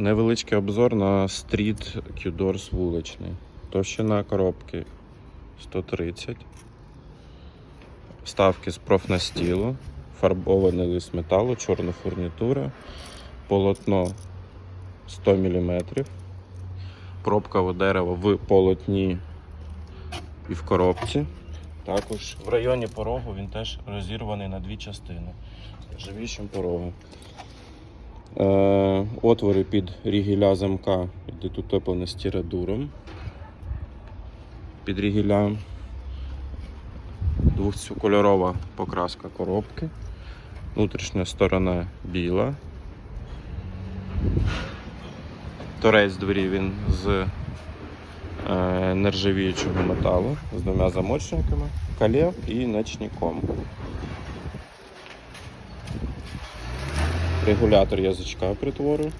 Невеличкий обзор на Street Q-Doors вуличний. Товщина коробки 130. Вставки з профнастілу, фарбований лист металу, чорна фурнітура, полотно 100 мм, пробкове дерево в полотні і в коробці. Також в районі порогу він теж розірваний на дві частини. Живішим порогом. Отвори під рігіля замка, йдуть утеплені стірадуром. Під рігіля двохкольорова покраска коробки. Внутрішня сторона біла. Торець двері він з е, нержавіючого металу з двома замочниками, калєв і ночником. Регулятор язичка притвору,